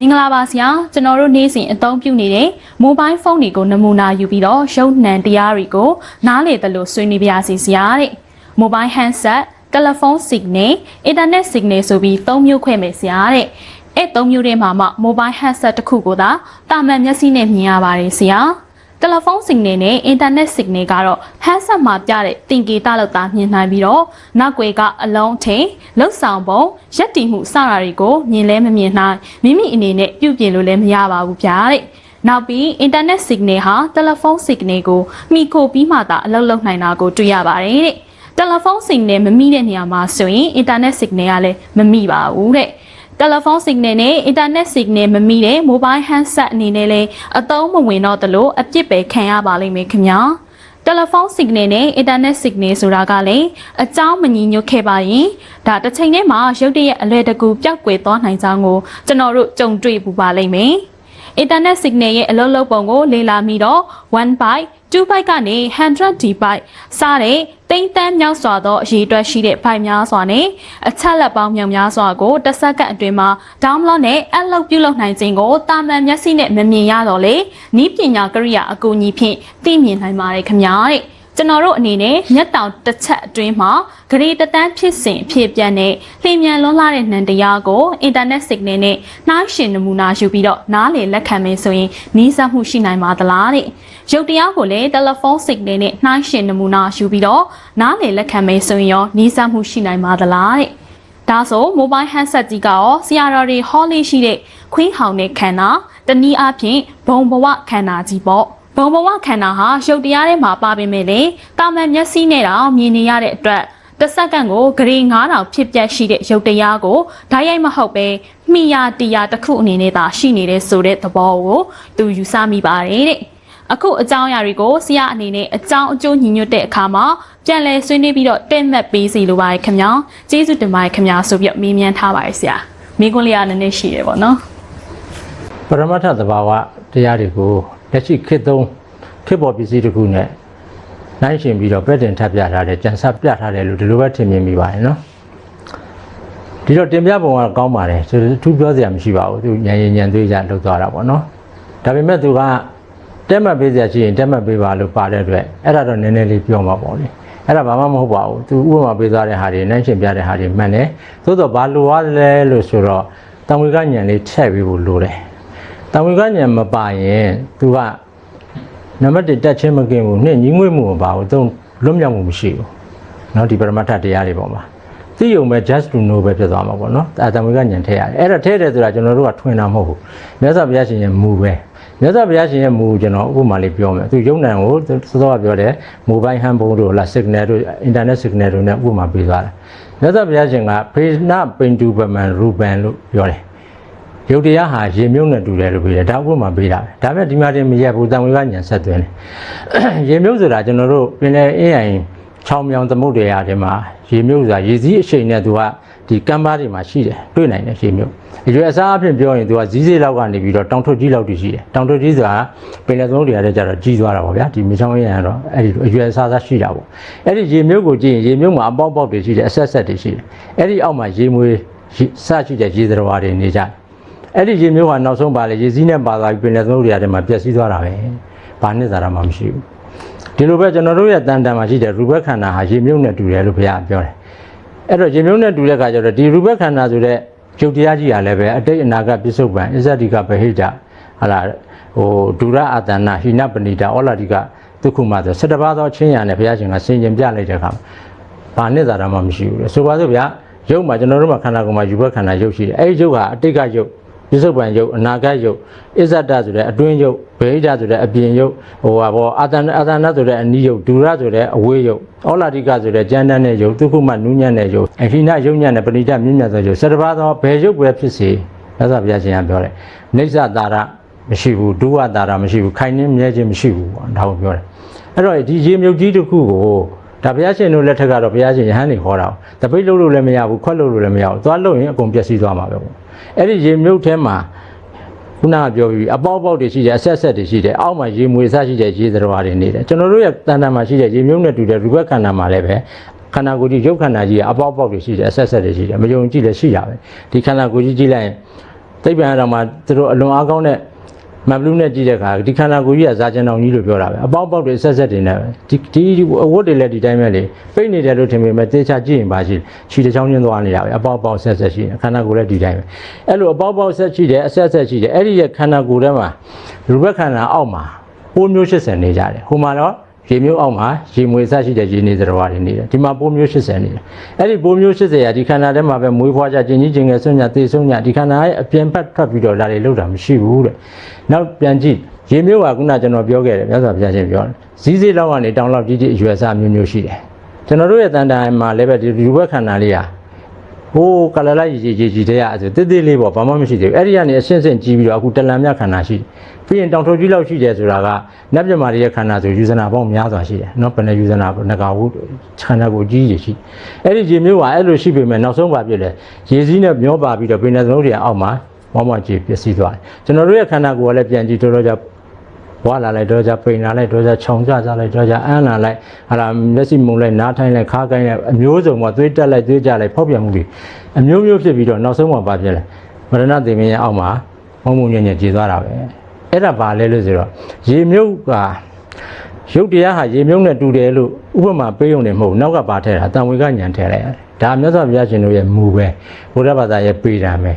မင်္ဂလာပါဆရာကျွန်တော်တို့နေ့စဉ်အသုံးပြုနေတဲ့ mobile phone တွေကိုနမူနာယူပြီးတော့ရုပ်နှံတရားတွေကိုနားလေသလိုဆွေးနွေးပါရစီဆရာတဲ့ mobile handset telephone signal internet signal ဆိုပြီး၃မျိုးခွဲမယ်ဆရာတဲ့အဲ့၃မျိုးထဲမှာမှ mobile handset တစ်ခုကိုသာတာမန်မျက်စိနဲ့မြင်ရပါတယ်ဆရာ တယ်လီဖုန်း signal နဲ့ internet signal ကတော့ handset မှာပြတဲ့သင်္ကေတလောက်သာမြင်နိုင်ပြီးတော့နောက်ွယ်ကအလုံးထင်လှုပ်ဆောင်ပုံရက်တည်မှုစတာတွေကိုမြင်လဲမမြင်နိုင်မိမိအနေနဲ့ပြုပြင်လို့လည်းမရပါဘူးဗျာတဲ့နောက်ပြီး internet signal ဟာတယ်လီဖုန်း signal ကိုမှီခိုပြီးမှသာအလုပ်လုပ်နိုင်တာကိုတွေ့ရပါတယ်တဲ့တယ်လီဖုန်း signal မမိတဲ့နေရာမှာဆိုရင် internet signal ကလည်းမမိပါဘူးတဲ့ တယ်လီဖုန်း signal နဲ့ internet signal မမိတဲ့ mobile handset အနေနဲ့လည်းအသုံးမဝင်တော့သလိုအပြစ်ပဲခံရပါလိမ့်မယ်ခင်ဗျာတယ်လီဖုန်း signal နဲ့ internet signal ဆိုတာကလည်းအကြောင်းမညီညွတ်ခဲ့ပါရင်ဒါတစ်ချိန်တည်းမှာရုတ်တရက်အလွယ်တကူပျောက်ကွယ်သွားနိုင်ကြောင်းကိုကျွန်တော်တို့ကြုံတွေ့ပူပါလိမ့်မယ်။ internet signal ရဲ့အလုပ်လုပ်ပုံကိုလေ့လာပြီးတော့1 byte 2 byte ကနေ100 byte စတဲ့တိမ့်တန်းမြောက်စွာသောအရေးအတွက်ရှိတဲ့ byte များစွာနဲ့အချက်လက်ပေါင်းမြောက်များစွာကိုတစ်စက္ကန့်အတွင်းမှာ download နဲ့ upload ပြုလုပ်နိုင်ခြင်းကိုတာမန်မျက်စိနဲ့မမြင်ရတော့လေဤပညာကရိယာအကူအညီဖြင့်သိမြင်နိုင်ပါတယ်ခင်ဗျာတဲ့ ကျွန်တော်တို့အနေနဲ့မျက်တောင်တစ်ချက်အတွင်းမှာဂရေတတန်းဖြစ်စဉ်အဖြစ်ပြန်တဲ့လျင်မြန်လွန်းလာတဲ့နံတရားကို internet signal နဲ့နှိုင်းယှဉ်နမူနာယူပြီးတော့နားလေလက်ခံမယ်ဆိုရင်နီးစပ်မှုရှိနိုင်ပါသလားတဲ့ရုပ်တရားကိုလည်းတယ်လီဖုန်း signal နဲ့နှိုင်းယှဉ်နမူနာယူပြီးတော့နားလေလက်ခံမယ်ဆိုရင်ရောနီးစပ်မှုရှိနိုင်ပါသလားတဲ့ဒါဆို mobile handset ကြီးကရောဆရာတော်တွေဟောလေးရှိတဲ့ခွင်းဟောင်တဲ့ခန္ဓာတနည်းအားဖြင့်ဘုံဘဝခန္ဓာကြီးပေါ့ ဘုံဘဝခန္ဓာဟာရုပ်တရားထဲမှာပါပေမဲ့လေတာမန်မျက်စိနဲ့တော့မြင်နေရတဲ့အတွက်တစ်စက္ကန့်ကိုဂရေ9000ဖြစ်ပျက်ရှိတဲ့ရုပ်တရားကိုဓာတ်ရိုက်မဟုတ်ပဲမိယာတရားတစ်ခုအနေနဲ့သာရှိနေတဲ့ဆိုတဲ့သဘောကိုသူယူဆမိပါတယ်တဲ့အခုအကြောင်းအရာတွေကိုဆရာအနေနဲ့အကြောင်းအကျိုးညီညွတ်တဲ့အခါမှာပြန်လည်ဆွေးနွေးပြီးတော့တက်မှတ်ပေးစီလိုပါတယ်ခင်ဗျာကျေးဇူးတင်ပါတယ်ခင်ဗျာဆိုပြီးတော့မေးမြန်းထားပါတယ်ဆရာမိခွန်းလေးကလည်းနည်းနည်းရှိတယ်ပေါ့နော်ပရမတ္ထသဘာဝတရားတွေကို လက်ရှိခေတ်သုံးခေတ်ပေါ်ပစ္စည်းတစ်ခုနဲ့နိုင်ရှင်ပြီးတော့ပြည့်တင်ထပ်ပြထားတယ်ကြံစပြထားတယ်လို့ဒီလိုပဲထင်မြင်မိပါတယ်နော်ဒီတော့တင်ပြပုံကကောင်းပါတယ်သူသူပြောစရာမရှိပါဘူးသူညံရင်ညံသွေးကြလောက်သွားတာပေါ့နော်ဒါပေမဲ့သူကတက်မှတ်ပေးစရာရှိရင်တက်မှတ်ပေးပါလို့ပါတဲ့အတွက်အဲ့ဒါတော့နည်းနည်းလေးပြောမှာပေါ့လေအဲ့ဒါဘာမှမဟုတ်ပါဘူးသူဥပမာပေးသွားတဲ့ဟာတွေနိုင်ရှင်ပြတဲ့ဟာတွေမှန်တယ်သို့တော့ဘာလိုရတယ်လို့ဆိုတော့တံဝေကညံလေးထည့်ပေးဖို့လိုတယ် တဝေကညံမပါရင်သူကနံပါတ်1တက်ချင်းမကင်းဘူးနှစ်ညီငွေ့မှုမပါဘူးသုံးလွတ်မြောက်မှုမရှိဘူးเนาะဒီပရမတ္ထတရားတွေပေါ်မှာသိယုံပဲ just to know ပဲဖြစ်သွားမှာပေါ့နော်အဲတဝေကညံထည့်ရတယ်အဲ့ဒါထည့်တယ်ဆိုတာကျွန်တော်တို့ကထွင်တာမဟုတ်ဘူးမြတ်စွာဘုရားရှင်ရဲ့မူပဲမြတ်စွာဘုရားရှင်ရဲ့မူကိုကျွန်တော်ဥပမာလေးပြောမယ်သူယုံနံကိုစောစောကပြောတယ် mobile hand phone တို့လား signal တို့ internet signal တို့နဲ့ဥပမာပေးသွားတယ်မြတ်စွာဘုရားရှင်ကဖေနပိန်တူပမန်ရူပန်လို့ပြောတယ် ရုပ်တရားဟာရေမြုပ်နဲ့တူတယ်လို့ပြောတယ်ဒါဥပမာပေးတာပဲဒါပေမဲ့ဒီမှာတင်မရက်ဘူးတန်ဝေကညံဆက်သွင်းတယ်ရေမြုပ်ဆိုတာကျွန်တော်တို့ပင်လယ်အင်းအိမ်ချောင်းမြောင်သမုဒ္ဒရာတွေမှာရေမြုပ်ဆိုတာရေစည်းအရှိန်နဲ့သူကဒီကမ်းပါးတွေမှာရှိတယ်တွေ့နိုင်တယ်ရေမြုပ်အရွယ်အစားအဖြစ်ပြောရင်သူကဇီးစေးလောက်ကနေပြီးတော့တောင်ထွတ်ကြီးလောက်တည်ရှိတယ်တောင်ထွတ်ကြီးဆိုတာပင်လယ်သမုဒ္ဒရာတွေကျတော့ကြီးသွားတာပေါ့ဗျာဒီမြေချောင်းအင်းအိမ်ကတော့အဲ့ဒီလိုအရွယ်အစားအစားရှိတာပေါ့အဲ့ဒီရေမြုပ်ကိုကြည့်ရင်ရေမြုပ်မှာအပေါက်ပေါက်တွေရှိတယ်အဆက်ဆက်တွေရှိတယ်အဲ့ဒီအောက်မှာရေမွေးစရှိတဲ့ရေသတ္တဝါတွေနေကြတယ် အဲ့ဒီရေမျိုးဟာနောက်ဆုံးပါလေရေစည်းနဲ့ပါသွားပြီးပင်လယ်သမုဒ္ဒရာထဲမှာပျက်စီးသွားတာပဲဘာနဲ့သာတာမှမရှိဘူးဒီလိုပဲကျွန်တော်တို့ရဲ့တန်တန်မှာရှိတဲ့ရူပခန္ဓာဟာရေမျိုးနဲ့တူတယ်လို့ဘုရားပြောတယ်အဲ့တော့ရေမျိုးနဲ့တူတဲ့အခါကျတော့ဒီရူပခန္ဓာဆိုတဲ့ကျုပ်တရားကြီးဟာလည်းပဲအတိတ်အနာဂတ်ပြစ္ဆုတ်ပံအစ္ဆဒိကဗဟိတဟာလာဟိုဒုရအတနာဟိနပဏိတာဩလာဒီကဒုက္ခမဆို17ပါးသောချင်းရနဲ့ဘုရားရှင်ကဆင်ခြင်ပြလိုက်တဲ့အခါဘာနဲ့သာတာမှမရှိဘူးလေဆိုပါစို့ဗျာရုပ်မှာကျွန်တော်တို့မှာခန္ဓာကိုယ်မှာယူဘခန္ဓာရုပ်ရှိတယ်အဲ့ဒီရုပ်ဟာအတိတ်ကရုပ် ပြစ္ဆုတ်ပံယုတ်အနာဂတ်ယုတ်အစ္ဆဒဆိုတဲ့အတွင်းယုတ်ဗေဒဆိုတဲ့အပြင်ယုတ်ဟိုဟာဘောအာတန်အာတနာဆိုတဲ့အနီးယုတ်ဒူရဆိုတဲ့အဝေးယုတ်ဩလာတိကဆိုတဲ့ကျမ်းတန်းတဲ့ယုတ်သုခုမနုညံ့တဲ့ယုတ်အဟိနယုတ်ညံ့တဲ့ပဏိတမြင့်မြတ်သောယုတ်စတပါးသောဘယ်ယုတ်ပဲဖြစ်စေသစ္စာဘုရားရှင်ကပြောတယ်နေဆတာရမရှိဘူးဒုဝတာရမရှိဘူးခိုင်နှင်းမြဲခြင်းမရှိဘူးပေါ့ဒါကိုပြောတယ်အဲ့တော့ဒီရေမြုပ်ကြီးတစ်ခုကိုဒါဘုရားရှင်တို့လက်ထက်ကတော့ဘုရားရှင်ယဟန်နေခေါ်တာ။တပိတ်လို့လို့လည်းမရဘူးခွက်လို့လို့လည်းမရဘူး။သွားလို့ရင်အကုန်ပျက်စီးသွားမှာပဲပေါ့။ အဲ့ဒီရေမြုပ်ထဲမှာခုနကပြောပြီးအပေါက်ပေါက်တွေရှိတယ်အဆက်ဆက်တွေရှိတယ်အောက်မှာရေမွေဆရှိတဲ့ရေသတ္တဝါတွေနေတယ်ကျွန်တော်တို့ရဲ့တန်တန်မှာရှိတဲ့ရေမြုပ်နဲ့တူတဲ့ရူပခန္ဓာမှာလည်းပဲခန္ဓာကိုယ်ကြီးရုပ်ခန္ဓာကြီးကအပေါက်ပေါက်တွေရှိတယ်အဆက်ဆက်တွေရှိတယ်မယုံကြည်လည်းရှိတာပဲဒီခန္ဓာကိုယ်ကြီးကြည့်လိုက်ရင်သိပ္ပံအတော်မှာသူတို့အလွန်အားကောင်းတဲ့ မဘလူးနဲ့ကြည့်တဲ့အခါဒီခန္ဓာကိုယ်ကြီးကဇာကျင်တော်ကြီးလို့ပြောတာပဲအပေါက်ပေါက်တွေအဆက်ဆက်တွေနဲ့ပဲဒီဒီအဝတ်တွေလည်းဒီတိုင်းပဲလေပိတ်နေတယ်လို့ထင်ပေမဲ့တေချာကြည့်ရင်ပါရှိခြေတစ်ချောင်းချင်းသွားနေတာပဲအပေါက်ပေါက်ဆက်ဆက်ရှိတယ်ခန္ဓာကိုယ်လည်းဒီတိုင်းပဲအဲ့လိုအပေါက်ပေါက်ဆက်ရှိတယ်အဆက်ဆက်ရှိတယ်အဲ့ဒီရဲ့ခန္ဓာကိုယ်ထဲမှာရူပခန္ဓာအောက်မှာပိုးမျိုး80နေကြတယ်ဟိုမှာတော့ ရေမျိုးအောက်မှာရေမွေစရှိတဲ့ရေနေသတ္တဝါတွေနေတယ်ဒီမှာပိုးမျိုး80နေတယ်အဲ့ဒီပိုးမျိုး80ရာဒီခန္ဓာထဲမှာပဲမွေးဖွားကြကျင်ကြီးကျင်ငယ်ဆွညသေဆုံးညဒီခန္ဓာရဲ့အပြင်ဘက်ထွက်ပြီးတော့ဒါတွေလောက်တာမရှိဘူးတဲ့နောက်ပြန်ကြည့်ရေမျိုးကခုနကျွန်တော်ပြောခဲ့တယ်မြတ်စွာဘုရားရှင်ပြောတယ်ဇီးစေးလောက်ကနေတောင်လောက်ကြီးကြီးအရွယ်စားမျိုးမျိုးရှိတယ်ကျွန်တော်တို့ရဲ့တန်တန်မှာလည်းပဲဒီရူပခန္ဓာလေးဟာ ဟိုးကလလိုက်ကြီးကြီးကြီးတဲ့အဲ့ဒါတစ်တစ်လေးပေါ့ဘာမှမရှိသေးဘူးအဲ့ဒီကနေအရှင်းရှင်းကြီးပြီးတော့အခုတလံမြခန္ဓာရှိတယ်ပြီးရင်တောင်ထုတ်ကြီးလောက်ရှိတယ်ဆိုတာကနတ်မြမာတွေရဲ့ခန္ဓာဆိုယူဇနာပေါင်းများစွာရှိတယ်နော်ဘယ်နဲ့ယူဇနာငကာဝုခန္ဓာကိုကြီးကြီးရှိအဲ့ဒီရေမျိုးကအဲ့လိုရှိပေမဲ့နောက်ဆုံးပါပြည့်တယ်ရေစည်းနဲ့မျောပါပြီးတော့ပိနေသလုံးတွေအောက်မှာမောမောကြီးပျက်စီးသွားတယ်ကျွန်တော်တို့ရဲ့ခန္ဓာကိုယ်ကလည်းပြန်ကြည့်တော်တော်ကြ ဘွာလာလိုက်တော့ကြပိန်လာလိုက်တော့ကြခြုံကြကြလိုက်တော့ကြအန်းလာလိုက်ဟာလာမျက်စိမုံလိုက်နားထိုင်လိုက်ခါးကိုင်းလိုက်အမျိုးစုံပေါ့သွေးတက်လိုက်သွေးကြလိုက်ဖောက်ပြန်မှုတွေအမျိုးမျိုးဖြစ်ပြီးတော့နောက်ဆုံးမှပါပြည့်လဲမရဏသေမင်းရဲ့အောက်မှာမုံမုံညံ့ညံ့ကြေသွားတာပဲအဲ့ဒါဘာလဲလို့ဆိုတော့ရေမြုပ်ကရုပ်တရားဟာရေမြုပ်နဲ့တူတယ်လို့ဥပမာပေးရုံနဲ့မဟုတ်ဘူးနောက်ကပါထဲတာတန်ဝေကညံထည့်လိုက်ရတယ်ဒါမြတ်စွာဘုရားရှင်တို့ရဲ့မူပဲဘုရားဘာသာရဲ့ပေးတာပဲ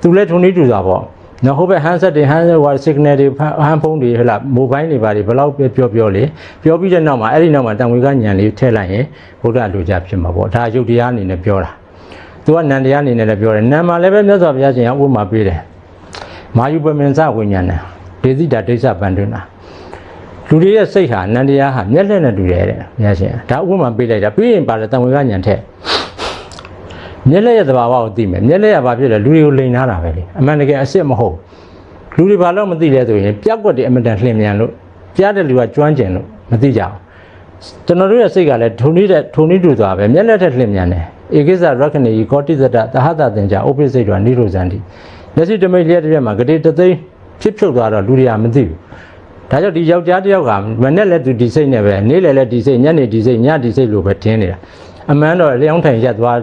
သူလည်းထုံနည်းတူတာပေါ့ နော်ဟုတ်ပဲဟန်ဆက်တွေဟန်ဆက်ဝါ signal တွေဟန်ဖုန်းတွေဟဲ့လားမိုဘိုင်းတွေပါတွေဘယ်လောက်ပြောပြောလေပြောပြီးတဲ့နောက်မှာအဲ့ဒီနောက်မှာတန်ဝေကညံလေးထည့်လိုက်ရင်ဘုရားလိုချဖြစ်မှာပေါ့ဒါရုပ်တရားအနေနဲ့ပြောတာသူကနန္တရားအနေနဲ့လည်းပြောတယ်နံမှာလည်းပဲမြတ်စွာဘုရားရှင်ကဥပမာပေးတယ်မာယုပမင်္စဝိညာဏဒေသိတာဒိဋ္ဌပန္ဒနာလူတွေရဲ့စိတ်ဟာနန္တရားဟာမျက်လက်နဲ့တူတယ်တဲ့ဘုရားရှင်ဒါဥပမာပေးလိုက်တာပြီးရင်ပါလေတန်ဝေကညံထက် မျက်လက်ရဲ့သဘာဝကိုသိမယ်မျက်လက်ရဘာဖြစ်လဲလူတွေကိုလိန်ထားတာပဲလေအမှန်တကယ်အစ်စ်မဟုတ်လူတွေဘာလို့မသိလဲဆိုရင်ပြက်ကွက်တွေအမတန်လှင်မြန်လို့ပြတဲ့လူကကျွမ်းကျင်လို့မသိကြဘူးကျွန်တော်တို့ရဲ့စိတ်ကလည်းထုံနေတဲ့ထုံနေတူသွားပဲမျက်လက်ထက်လှင်မြန်တယ်ဧကိစ္စရက္ခဏီကောတိသတ္တသဟတသင်္ကြဥပိစိတ်တော်နိရောဇန္တိမျက်စိတမိတ်လျက်တစ်ရက်မှာဂတိတသိန်းဖြစ်ဖြုတ်သွားတော့လူတွေကမသိဘူးဒါကြောင့်ဒီယောက်ျားတစ်ယောက်ကမနဲ့လည်းသူဒီစိတ်နဲ့ပဲနေ့လည်းလည်းဒီစိတ်ညနေဒီစိတ်ညဒီစိတ်လို့ပဲထင်းနေတာ အမှန်တော့လျောင်းထိုင်ရက်သွား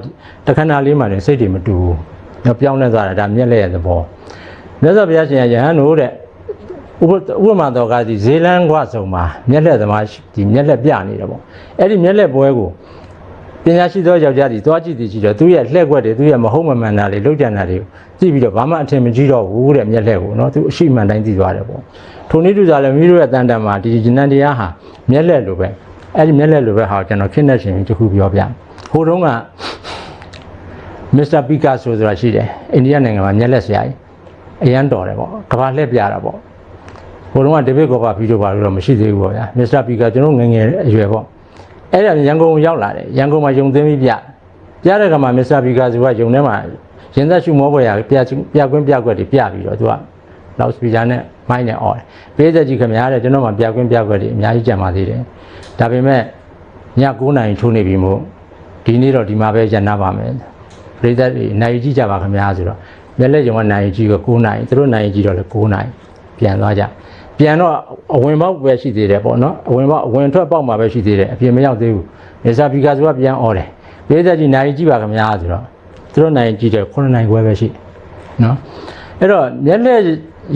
တခဏလေးမှလည်းစိတ်တွေမတူဘူး။တော့ပြောင်းလဲသွားတာဒါမျက်လက်ရဲ့သဘော။မြတ်စွာဘုရားရှင်ကယဟန်တို့တဲ့ဥပဥပမာတော်ကဒီဇေလန်ကွဆုံမှာမျက်လက်သမားဒီမျက်လက်ပြနေတယ်ပေါ့။အဲ့ဒီမျက်လက်ပွဲကိုပညာရှိသောယောက်ျားကြီးသွားကြည့်သည်ရှိတော့သူရဲ့လှည့်ကွက်တွေသူရဲ့မဟုတ်မမှန်တာတွေလောက်ကြံတာတွေကိုကြည့်ပြီးတော့ဘာမှအထင်မကြီးတော့ဘူးတဲ့မျက်လက်ကိုနော်သူအရှိမှန်တိုင်းသိသွားတယ်ပေါ့ထိုနည်းတူစားလည်းမိတို့ရဲ့တန်တန်မှာဒီဂျနန်တရားဟာမျက်လက်လိုပဲ အဲ့ဒီမျက်လက်လိုပဲဟာကျွန်တော်ခင်းတဲ့ရှင်တစ်ခုပြောပြဟိုတုန်းကမစ္စတာပီကာဆိုဆိုတာရှိတယ်အိန္ဒိယနိုင်ငံမှာမျက်လက်ဆရာကြီးအရန်တော်တယ်ပေါ့ကဘာလှည့်ပြတာပေါ့ဟိုတုန်းကဒေးဗစ်ကောပါဗီဒီယိုပါလို့တော့မရှိသေးဘူးပေါ့ဗျာမစ္စတာပီကာကျွန်တော်ငယ်ငယ်အရွယ်ပေါ့အဲ့ဒါရန်ကုန်ရောက်လာတယ်ရန်ကုန်မှာယုံသိမ်းပြီးပြပြတဲ့ကမှာမစ္စတာပီကာဆိုကယုံထဲမှာရင်သက်ရှုမောပွဲရပြပြကွင်းပြကွက်တွေပြပြီးတော့သူကလောက်စပီကာနဲ့ မိုင်းနဲ့អော်တယ်ပေးသက်ကြီးခင်ဗျားတဲ့ကျွန်တော်မှပြကွင်းပြကွက်တွေအများကြီးကြံပါသေးတယ်ဒါပေမဲ့ည9နာရီထိုးနေပြီမို့ဒီနေ့တော့ဒီမှာပဲရန်နာပါမယ်ပြိသက်တွေနိုင်ကြည့်ကြပါခင်ဗျာဆိုတော့မျက်လက်ရုံကနိုင်ကြီးက9နာရီသူတို့နိုင်ကြီးတော့လေ9နာရီပြန်သွားကြပြန်တော့အဝင်ပေါက်ပဲရှိသေးတယ်ပေါ့နော်အဝင်ပေါက်အဝင်ထွက်ပေါက်မှာပဲရှိသေးတယ်အပြင်မရောက်သေးဘူးမေစာပီကာဆိုကပြန်អော်တယ်ပြိသက်ကြီးနိုင်ကြည့်ပါခင်ဗျာဆိုတော့သူတို့နိုင်ကြည့်တယ်9နိုင်ခွဲပဲရှိနော်အဲ့တော့မျက်လက်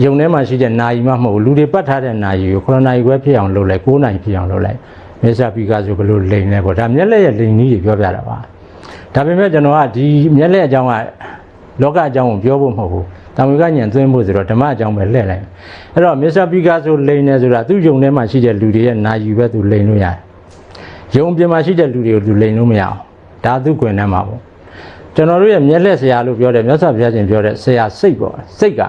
ယုံထဲမှာရှိတဲ့နာယီမှမဟုတ်ဘူးလူတွေပတ်ထားတဲ့နာယီကို9နိုင်ခွဲဖြစ်အောင်လုပ်လိုက်9နိုင်ဖြစ်အောင်လုပ်လိုက်မေစာပီကာဆိုဘယ်လိုလိန်လဲပေါ့ဒါမျက်လက်ရဲ့လိန်ကြီးတွေပြောပြတာပါဒါပေမဲ့ကျွန်တော်ကဒီမျက်လက်အကြောင်းကလောကအကြောင်းကိုပြောဖို့မဟုတ်ဘူးတာဝေကညံသွင်းဖို့ဆိုတော့ဓမ္မအကြောင်းပဲလှည့်လိုက်အဲ့တော့မစ္စတာပီကာဆိုလိန်နေဆိုတာသူ့ယုံထဲမှာရှိတဲ့လူတွေရဲ့နာယီပဲသူလိန်လို့ရတယ်ယုံပြင်မှာရှိတဲ့လူတွေကိုသူလိန်လို့မရအောင်ဒါသူ့ကွင်ထဲမှာပေါ့ကျွန်တော်တို့ရဲ့မျက်လက်ဆရာလို့ပြောတယ်မြတ်စွာဘုရားရှင်ပြောတဲ့ဆရာစိတ်ပေါ့စိတ်က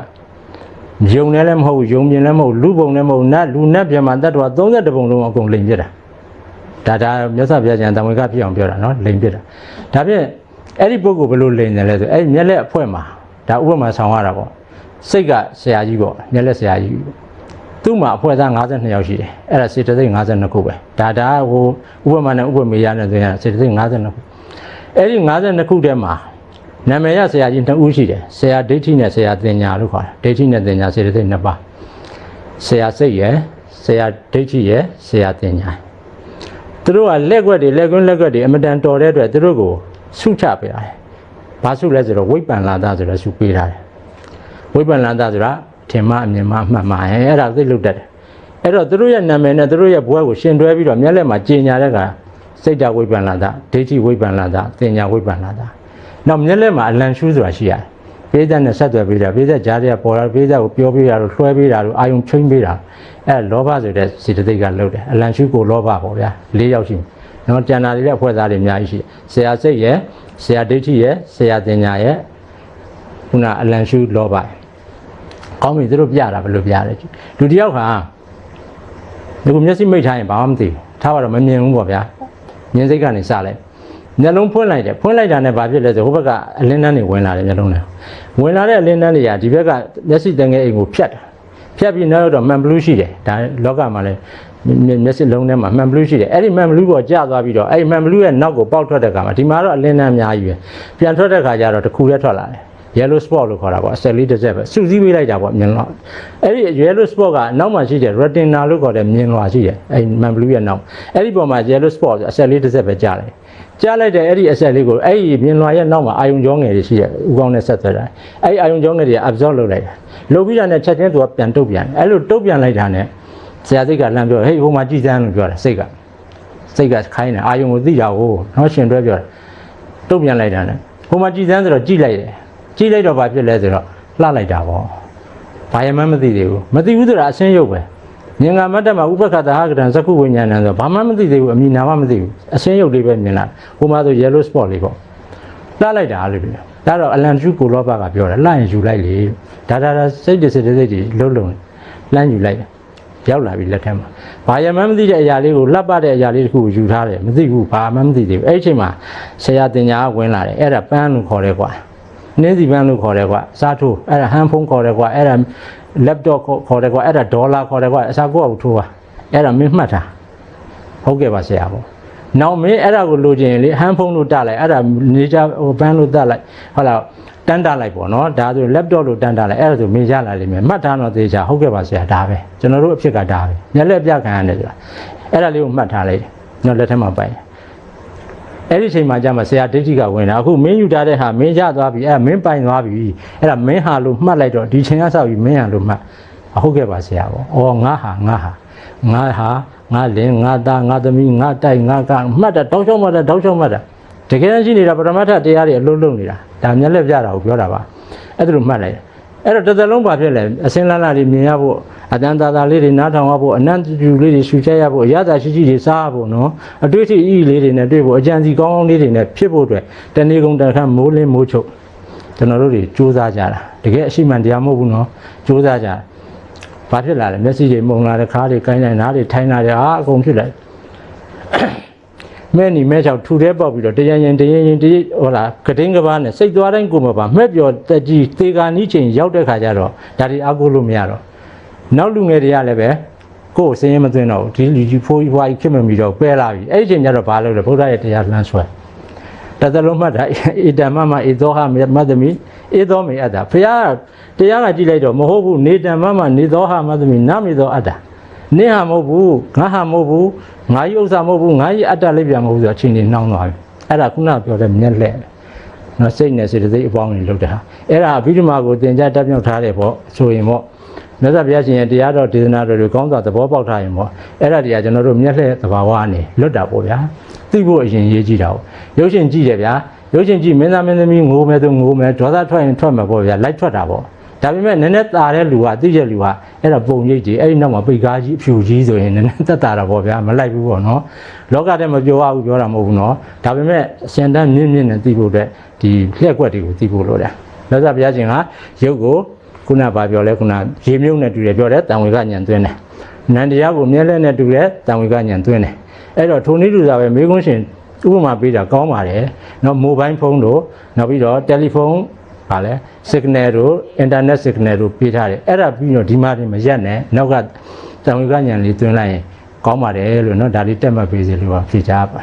ယုံနဲ့လည်းမဟုတ်ယုံပြင်လည်းမဟုတ်လူပုံလည်းမဟုတ်နတ်လူနတ်ပြင်မှာတတ်တော်32ပုံလုံးအကုန်လိန်ပြတာဒါဒါမြတ်စွာဘုရားရှင်တံဝေကဖြစ်အောင်ပြောတာနော်လိန်ပြတာဒါဖြင့်အဲ့ဒီပုဂ္ဂိုလ်ဘယ်လိုလိန်တယ်လဲဆိုအဲ့ဒီမျက်လက်အဖွဲ့မှာဒါဥပမာဆောင်ရတာပေါ့စိတ်ကဆရာကြီးပေါ့မျက်လက်ဆရာကြီးပေါ့သူ့မှာအဖွဲ့သား52ယောက်ရှိတယ်အဲ့ဒါစေတသိက်52ခုပဲဒါဒါဟိုဥပမာနဲ့ဥပမေရနဲ့ဆိုရင်စေတသိက်52ခုအဲ့ဒီ52ခုထဲမှာ နာမည်ရဆရာကြီး2ဦးရှိတယ်ဆရာဒိဋ္ဌိနဲ့ဆရာတင်ညာလို့ခေါ်တယ်ဒိဋ္ဌိနဲ့တင်ညာစေတသိက်2ပါးဆရာစိတ်ရယ်ဆရာဒိဋ္ဌိရယ်ဆရာတင်ညာသူသူတို့ကလက်ကွက်တွေလက်ကွင်းလက်ကွက်တွေအမတန်တော်တဲ့အတွက်သူတို့ကိုဆုချပေးရတယ်ဘာဆုလဲဆိုတော့ဝိပ္ပန္လာသဆိုတော့ဆုပေးထားတယ်ဝိပ္ပန္လာသဆိုတာထင်မှအမြင်မှအမှတ်မှန်ရဲ့အဲ့ဒါသိလို့တတ်တယ်အဲ့တော့သူတို့ရဲ့နာမည်နဲ့သူတို့ရဲ့ဘဝကိုရှင်တွဲပြီးတော့မျက်လက်မှာကြင်ညာတဲ့ကစိတ်တဝိပ္ပန္လာသဒိဋ္ဌိဝိပ္ပန္လာသတင်ညာဝိပ္ပန္လာသ နောက်မျက်လက်မှာအလံရှူးဆိုတာရှိရတယ်ပေးသက်နဲ့ဆက်သွယ်ပေးတာပေးသက်ကြားတဲ့ပေါ်လာပေးသက်ကိုပြောပေးတာတို့လွှဲပေးတာတို့အာယုံချင်းပေးတာအဲ့လောဘဆိုတဲ့စေတသိက်ကလှုပ်တယ်အလံရှူးကိုလောဘပေါ့ဗျာ၄ယောက်ရှိတယ်နော်ကျန်တာတွေလည်းအဖွဲ့သားတွေအများကြီးရှိတယ်ဆရာစိတ်ရဲ့ဆရာဒိဋ္ဌိရဲ့ဆရာတင်ညာရဲ့ခုနအလံရှူးလောဘရဲ့ကောင်းပြီသူတို့ပြတာဘယ်လိုပြလဲလူတစ်ယောက်ဟာဒီကိုမျက်စိမိတ်ထားရင်ဘာမှမသိဘူးထားပါတော့မမြင်ဘူးပေါ့ဗျာမြင်စိတ်ကနေစလိုက် မျက်လုံးဖွင့်လိုက်တယ်ဖွင့်လိုက်တာနဲ့ဘာဖြစ်လဲဆိုဟိုဘက်ကအလင်းတန်းတွေဝင်လာတယ်မျက်လုံးထဲဝင်လာတဲ့အလင်းတန်းတွေကဒီဘက်ကမျက်စိတန်ငယ်အိမ်ကိုဖြတ်တယ်ဖြတ်ပြီးနောက်တော့မှန်ဘလူးရှိတယ်ဒါလောကမှာလည်းမျက်စိလုံးထဲမှာမှန်ဘလူးရှိတယ်အဲ့ဒီမှန်ဘလူးပေါ်ကျသွားပြီးတော့အဲ့ဒီမှန်ဘလူးရဲ့နောက်ကိုပေါက်ထွက်တဲ့အခါမှာဒီမှာတော့အလင်းတန်းအများကြီးပဲပြန်ထွက်တဲ့အခါကျတော့တစ်ခုတည်းထွက်လာတယ် yellow spot လို့ခေါ်တာပေါ့အစက်လေးတစ်စက်ပဲစူးစီးပေးလိုက်တာပေါ့မြင်တော့အဲ့ဒီ yellow spot ကနောက်မှာရှိတဲ့ retina လို့ခေါ်တဲ့မြင်လွှာရှိတယ်အဲ့ man blue ရဲ့နောက်အဲ့ဒီပေါ်မှာ yellow spot ဆိုအစက်လေးတစ်စက်ပဲကြားတယ် ကြားလိုက်တဲ့အဲ့ဒီအစက်လေးကိုအဲ့ဒီမြင်လွှာရဲ့နောက်မှာအာယုံကြောငယ်တွေရှိတယ်ဥကောင်းနဲ့ဆက်သွယ်တာအဲ့ဒီအာယုံကြောငယ်တွေက absorb လုပ်လိုက်တာလုပ်ပြီးတာနဲ့ချက်ချင်းသူကပြန်တုတ်ပြန်တယ်အဲ့လိုတုတ်ပြန်လိုက်တာနဲ့ဆရာစိတ်ကလမ်းပြောဟေးဟိုမှာကြည်စမ်းလို့ပြောတာစိတ်ကစိတ်ကခိုင်းတယ်အာယုံကိုသိတာကိုနော်ရှင်တွဲပြောတာတုတ်ပြန်လိုက်တာနဲ့ဟိုမှာကြည်စမ်းဆိုတော့ကြည်လိုက်တယ်ကြည့်လိုက်တော့ဘာဖြစ်လဲဆိုတော့လှလိုက်တာပေါ့ဘာရမှန်းမသိသေးဘူးမသိဘူးဆိုတာအရှင်းရုပ်ပဲ ဉာဏ်ကမတ္တမှာဥပက္ခတဟကတံသက္ခုဝိညာဏံဆိုဘာမှမသိသေးဘူးအမိနာမှမသိဘူးအရှင်းရုပ်လေးပဲမြင်လာဟိုမှာဆို yellow spot လေးပေါ့လှလိုက်တာလို့ပြောဒါတော့အလန်ကျူကိုလောဘကပြောတယ်လှရင်ယူလိုက်လေဒါဒါဒါစိတ်တစိတ်တစိတ်တွေလုံးလုံးလှမ်းယူလိုက်ရောက်လာပြီလက်ထက်မှာဘာရမှန်းမသိတဲ့အရာလေးကိုလှပ်ပတဲ့အရာလေးတစ်ခုကိုယူထားတယ်မသိဘူးဘာမှမသိသေးဘူးအဲ့ဒီအချိန်မှာဆရာတင်ညာကဝင်လာတယ်အဲ့ဒါပန်းလို့ခေါ်တယ်ကွာနင်းစီပန်းလို့ခေါ်တယ်ကွာစားထိုးအဲ့ဒါဟန်ဖုန်းခေါ်တယ်ကွာအဲ့ဒါ laptop ခေါ်တယ်ကွာအဲ့ဒါဒေါ်လာခေါ်တယ်ကွာအစားကိုယ့်အထိုးပါအဲ့ဒါမင်းမှတ်တာဟုတ်ကဲ့ပါဆရာပေါ့နောက်မင်းအဲ့ဒါကိုလိုချင်ရင်လေဟန်ဖုန်းလို့တလိုက်အဲ့ဒါနေကြဟိုဘန်းလို့တလိုက်ဟုတ်လားတန်းတလိုက်ပေါ့နော်ဒါဆို laptop လို့တန်းတလိုက်အဲ့ဒါဆိုမေးရလာလိမ့်မယ်မှတ်ထားတော့သေချာဟုတ်ကဲ့ပါဆရာဒါပဲကျွန်တော်တို့အဖြစ်ကဒါပဲမျက်လက်ပြခံရတယ်ဆိုတာအဲ့ဒါလေးကိုမှတ်ထားလိုက်နော်လက်ထက်မှာပိုင် အဲ့ဒီအချိန်မှာကြာမှဆရာဒိဋ္ဌိကဝင်တာအခုမင်းယူထားတဲ့ဟာမင်းရသွားပြီအဲ့ဒါမင်းပိုင်သွားပြီအဲ့ဒါမင်းဟာလို့မှတ်လိုက်တော့ဒီချိန်ကစပြီးမင်းဟာလို့မှတ်အဟုတ်ကဲ့ပါဆရာပေါ့ဩငါဟာငါဟာငါဟာငါလင်းငါသားငါသမီးငါတိုက်ငါကမှတ်တာတောက်ချောင်းမှတ်တာတောက်ချောင်းမှတ်တာတကယ်ရှိနေတာပရမတ္ထတရားတွေအလုံးလုံးနေတာဒါမျက်လက်ပြတာကိုပြောတာပါအဲ့ဒါလိုမှတ်လိုက် အဲ့တော့တစ်သက်လုံးပါဖြစ်လဲအစင်းလန်းလာတွေမြင်ရဖို့အတန်တာတာလေးတွေနားထောင်ရဖို့အနန္တကျူလေးတွေရှူချက်ရဖို့အရသာရှိရှိတွေစားရဖို့နော်အတွေ့အထိအီလေးတွေနဲ့တွေ့ဖို့အကြံစီကောင်းကောင်းလေးတွေနဲ့ဖြစ်ဖို့အတွက်တဏီကုံတခန့်မိုးလင်းမိုးချုပ်ကျွန်တော်တို့တွေစူးစမ်းကြတာတကယ်အရှိမှန်တရားမဟုတ်ဘူးနော်စူးစမ်းကြတာဘာဖြစ်လာလဲမျက်စိတွေမှုံလာတဲ့ခါးတွေကိုင်းလိုက်နားတွေထိုင်းလာတယ်အာအကုန်ဖြစ်လိုက် မဲ့နီမဲ့ချောက်ထူတဲ့ပေါက်ပြီးတော့တရရင်တရရင်တရဟိုလားကတင်းကဘာနဲ့စိတ်သွားတိုင်းကိုမပါမှက်ပြော်တက်ကြီးသေကာနီးချိန်ရောက်တဲ့ခါကျတော့ဒါတွေအကုလို့မရတော့နောက်လူငယ်တွေကလည်းပဲကိုယ်စင်းရင်မသွင်းတော့ဘူးဒီလူကြီးဖိုးကြီးဖွားကြီးဖြစ်မမီတော့ပဲလာပြီအဲ့ဒီချိန်ကျတော့ဘာလုပ်လဲဗုဒ္ဓရဲ့တရားလမ်းဆွဲတသလုံးမှတ်တာဣတမမဣသောဟမတ္တမိဣသောမေအတ္တဖရာတရားကကြည့်လိုက်တော့မဟုတ်ဘူးနေတမမနေသောဟမတ္တမိနမေသောအတ္တ နင့်ဟာမဟုတ်ဘူးငါဟာမဟုတ်ဘူးငါကြီးဥစ္စာမဟုတ်ဘူးငါကြီးအတ္တလေးပြန်မဟုတ်ဘူးဆိုတော့အချိန်ကြီးနှောင်းသွားပြီအဲ့ဒါခုနပြောတဲ့မျက်လက်နော်စိတ်နဲ့စေတသိက်အပေါင်းတွေလောက်တာအဲ့ဒါအဘိဓမ္မာကိုသင်ကြားတက်မြောက်ထားတယ်ပေါ့ဆိုရင်ပေါ့မြတ်စွာဘုရားရှင်ရဲ့တရားတော်ဒေသနာတော်တွေကောင်းစွာသဘောပေါက်ထားရင်ပေါ့အဲ့ဒါတရားကျွန်တော်တို့မျက်လက်သဘာဝအနေလွတ်တာပေါ့ဗျာသိဖို့အရင်ရေးကြည့်တာပေါ့ရုပ်ရှင်ကြည့်တယ်ဗျာရုပ်ရှင်ကြည့်မင်းသားမင်းသမီးငိုမယ်ဆိုငိုမယ်ဒေါသထွက်ရင်ထွက်မှာပေါ့ဗျာလိုက်ထွက်တာပေါ့ ဒါပေမဲ့နည်းနည်းตาတဲ့လူကသိတဲ့လူကအဲ့ဒါပုံရိပ်ကြီးအဲ့ဒီနောက်မှာပိတ်ကားကြီးအဖြူကြီးဆိုရင်နည်းနည်းသက်တာတော့ဗောဗျာမလိုက်ဘူးဗောနော်လောကထဲမပြောရဘူးပြောတာမဟုတ်ဘူးနော်ဒါပေမဲ့အရှင်တန်းမြင့်မြင့်နဲ့သိဖို့အတွက်ဒီလျှက်ကွက်တွေကိုသိဖို့လိုတယ်လောကဘုရားရှင်ကရုပ်ကိုခုနကဗာပြောလဲခုနရေမြုပ်နဲ့တူတယ်ပြောတယ်တန်ဝေကညံသွင်းတယ်နန္တရားကိုမြဲလဲနဲ့တူတယ်တန်ဝေကညံသွင်းတယ်အဲ့တော့ထိုနည်းတူတာပဲမေကွန်းရှင်ဥပမာပေးတာကောင်းပါတယ်နော်မိုဘိုင်းဖုန်းတို့နောက်ပြီးတော့တယ်လီဖုန်း ဗာလဲ signal တို့ internet signal တို့ပေးထားတယ်အဲ့ဒါပြီးတော့ဒီမှာဒီမရက်နဲ့နောက်ကတံဝေကညံလေးတွင်းလိုက်ရင်ကောင်းပါတယ်လို့เนาะဒါလေးတက်မှတ်ပေးစီလို့ပါဖြေချပါ